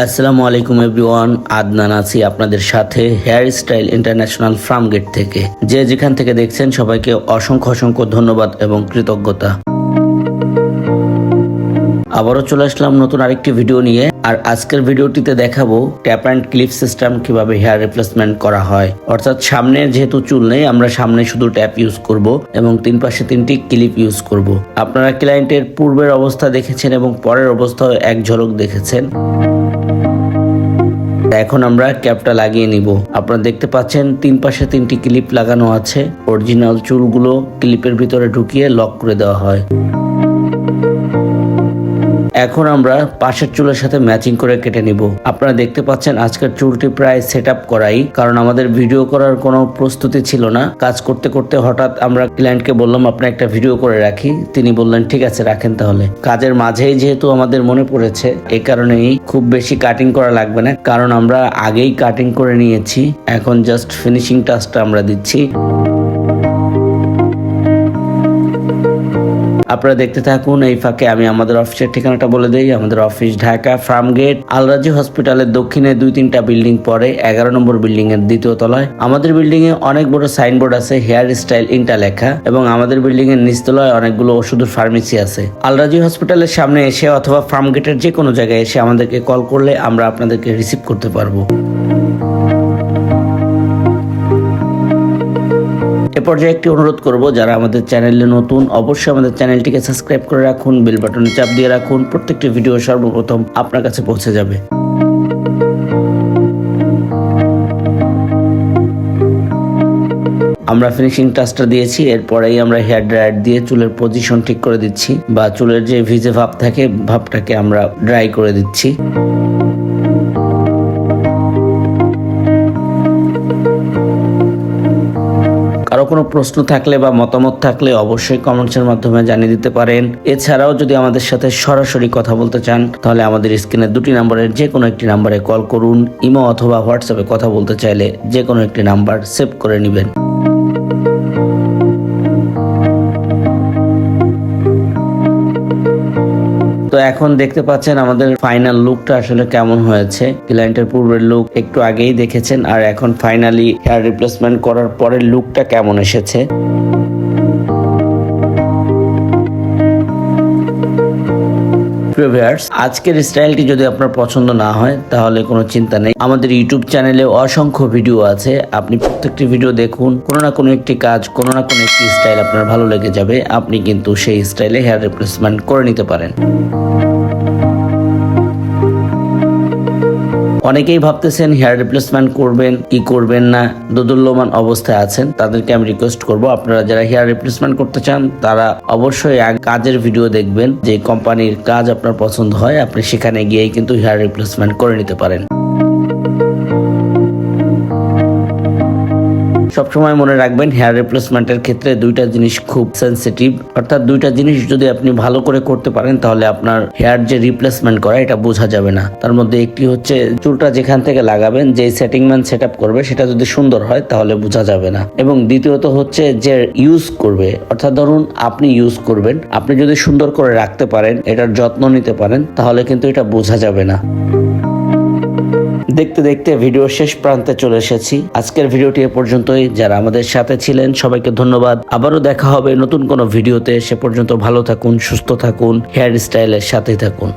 আসসালামু আলাইকুম এভরিওয়ান, আদনান আছি আপনাদের সাথে hair style international Farmgate থেকে। যে যেখান থেকে দেখছেন সবাইকে অসংখ্য অসংখ্য ধন্যবাদ এবং কৃতজ্ঞতা। আবারও চলে আসলাম নতুন আরেকটি ভিডিও নিয়ে। আর আজকের ভিডিওটিতে দেখাবো ট্যাপ অ্যান্ড ক্লিপ সিস্টেম কীভাবে হেয়ার রিপ্লেসমেন্ট করা হয়। অর্থাৎ সামনে যেহেতু চুল নেই, আমরা সামনে শুধু ট্যাপ ইউজ করব এবং তিন পাশে তিনটি ক্লিপ ইউজ করব। আপনারা ক্লায়েন্টের পূর্বের অবস্থা দেখেছেন এবং পরের অবস্থাও এক ঝলক দেখেছেন। এখন আমরা ক্যাপটা লাগিয়ে নিব। আপনারা দেখতে পাচ্ছেন তিন পাশে তিনটি ক্লিপ লাগানো আছে। অরিজিনাল চুলগুলো ক্লিপের ভিতরে ঢুকিয়ে লক করে দেওয়া হয়। এখন আমরা পাশের চুলের সাথে ম্যাচিং করে কেটে নিব। আপনারা দেখতে পাচ্ছেন আজকের চুলটি প্রায় সেট আপ করাই, কারণ আমাদের ভিডিও করার কোনো প্রস্তুতি ছিল না। কাজ করতে করতে হঠাৎ আমরা ক্লায়েন্টকে বললাম আপনি একটা ভিডিও করে রাখি। তিনি বললেন, ঠিক আছে, রাখেন তাহলে। কাজের মাঝেই যেহেতু আমাদের মনে পড়েছে এই কারণেই খুব বেশি কাটিং করা লাগবে না, কারণ আমরা আগেই কাটিং করে নিয়েছি। এখন জাস্ট ফিনিশিং টাচটা আমরা দিচ্ছি। আপনারা দেখতে থাকুন, এই ফাঁকে আমি আমাদের অফিসের ঠিকানাটা বলে দিই, আমাদের অফিস ঢাকা ফার্ম গেট, আলরাজি হসপিটালের দক্ষিণে দুই তিনটা বিল্ডিং পরে এগারো নম্বর বিল্ডিং এর দ্বিতীয় তলায়। আমাদের বিল্ডিং এ অনেক বড় সাইনবোর্ড আছে, হেয়ার স্টাইল ইন্টা লেখা, এবং আমাদের বিল্ডিং এর নিচতলায় অনেকগুলো ওষুধের ফার্মেসি আছে। আলরাজি হসপিটালের সামনে এসে অথবা ফার্ম গেটের যে কোনো জায়গায় এসে আমাদেরকে কল করলে আমরা আপনাদেরকে রিসিভ করতে পারব। এ পর্যায়ে একটি অনুরোধ করব, যারা আমাদের চ্যানেলে নতুন, অবশ্যই আমাদের চ্যানেলটিকে সাবস্ক্রাইব করে রাখুন, বেল বাটনে চাপ দিয়ে রাখুন, প্রত্যেকটি ভিডিও সর্বপ্রথম আপনার কাছে পৌঁছে যাবে। আমরা ফিনিশিং টাচটা দিয়েছি, এরপরেই আমরা হেয়ার ড্রায়ার দিয়ে চুলের পজিশন ঠিক করে দিচ্ছি, বা চুলের যে ভিজে ভাব থাকে, ভাবটাকে আমরা ড্রাই করে দিচ্ছি। কারও কোনো প্রশ্ন থাকলে বা মতামত থাকলে অবশ্যই কমেন্টসের মাধ্যমে জানিয়ে দিতে পারেন। এছাড়াও যদি আমাদের সাথে সরাসরি কথা বলতে চান, তাহলে আমাদের স্ক্রিনে দুটি নাম্বারের যে কোনো একটি নাম্বারে কল করুন, ইমো অথবা হোয়াটসঅ্যাপে কথা বলতে চাইলে যে কোনো একটি নাম্বার সেভ করে নেবেন। তো এখন দেখতে পাচ্ছেন আমাদের ফাইনাল লুকটা আসলে কেমন হয়েছে। ক্লায়েন্টের পূর্বের লুক একটু আগেই দেখেছেন, আর এখন ফাইনালি হেয়ার রিপ্লেসমেন্ট করার পরে লুকটা কেমন এসেছে। প্রিয় ভিউয়ার্স আজকের স্টাইলটি যদি আপনার পছন্দ না হয়, তাহলে কোনো চিন্তা নেই। আমাদের ইউটিউব চ্যানেলে অসংখ্য ভিডিও আছে। আপনি প্রত্যেকটি ভিডিও দেখুন। কোনো না কোনো একটি কাজ, কোনো না কোনো একটি স্টাইল আপনার ভালো লেগে যাবে। আপনি কিন্তু সেই স্টাইলে হেয়ার রিপ্লেসমেন্ট করে নিতে পারেন। অনেকেই ভাবতেছেন হেয়ার রিপ্লেসমেন্ট করবেন, কি করবেন না, দোদুল্যমান অবস্থায় আছেন, তাদেরকে আমি রিকোয়েস্ট করব। আপনারা যারা হেয়ার রিপ্লেসমেন্ট করতে চান, তারা অবশ্যই কাজের ভিডিও দেখবেন, যে কোম্পানির কাজ আপনার পছন্দ হয়, আপনি সেখানে গিয়েই কিন্তু হেয়ার রিপ্লেসমেন্ট করে নিতে পারেন। সবসময় মনে রাখবেন হেয়ার রিপ্লেসমেন্টের ক্ষেত্রে দুইটা জিনিস খুব সেন্সিটিভ অর্থাৎ দুইটা জিনিস যদি আপনি ভালো করে করতে পারেন, তাহলে আপনার হেয়ার যে রিপ্লেসমেন্ট করা, এটা বোঝা যাবে না। তার মধ্যে একটি হচ্ছে, চুলটা যেখান থেকে লাগাবেন যে সেটিং ম্যান সেট করবে, সেটা যদি সুন্দর হয়, তাহলে বোঝা যাবে না। এবং দ্বিতীয়ত হচ্ছে, যে ইউজ করবে, অর্থাৎ ধরুন আপনি ইউজ করবেন, আপনি যদি সুন্দর করে রাখতে পারেন, এটার যত্ন নিতে পারেন, তাহলে কিন্তু এটা বোঝা যাবে না। দেখতে দেখতে ভিডিও শেষ প্রান্তে চলে এসেছি। আজকের ভিডিওটি এ পর্যন্তই। যারা আমাদের সাথে ছিলেন, সবাইকে ধন্যবাদ। আবারও দেখা হবে নতুন কোনো ভিডিওতে। সে পর্যন্ত ভালো থাকুন, সুস্থ থাকুন হেয়ার স্টাইলের সাথে থাকুন।